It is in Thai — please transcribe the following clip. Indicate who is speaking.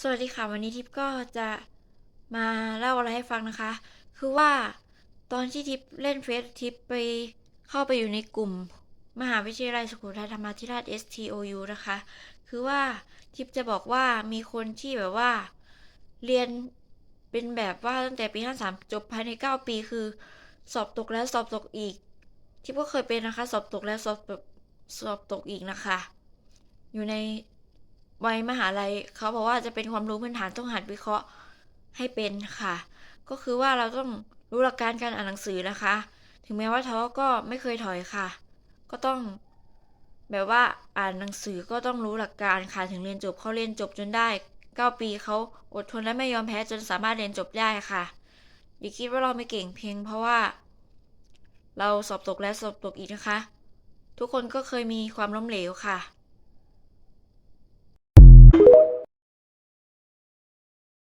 Speaker 1: สวัสดีค่ะ วันนี้ทิพย์ก็จะมาเล่าอะไรให้ฟังนะคะ คือว่าตอนที่ทิพย์เล่นเฟซทิพย์ไปเข้าไปอยู่ในกลุ่ม มหาวิทยาลัยสุโขทัยธรรมาธิราช STOU นะคะ คือว่าทิพย์จะบอกว่ามีคนที่แบบว่า เรียนเป็นแบบว่าตั้งแต่ปี 53 จบภายใน 9 ปีคือ สอบตกแล้วสอบตกอีก ทิพย์ก็เคยเป็นนะคะ สอบตกแล้วสอบแบบสอบตกอีกนะคะ อยู่ใน วัยมหาลัยเขาบอกว่าจะเป็นความรู้พื้นฐานต้องหัดวิเคราะห์ให้เป็นค่ะ ก็คือว่าเราต้องรู้หลักการการอ่านหนังสือนะคะ ถึงแม้ว่าท้อก็ไม่เคยถอยค่ะ ก็ต้อง แบบว่าอ่านหนังสือก็ต้องรู้หลักการค่ะถึงเรียนจบเขาเรียนจบจนได้ 9 ปีเขาอดทนและไม่ยอมแพ้จนสามารถเรียนจบได้ค่ะ อย่าคิดว่าเราไม่เก่งเพียงเพราะว่า เราสอบตกและสอบตกอีกนะคะ ทุกคนก็เคยมีความล้มเหลวค่ะ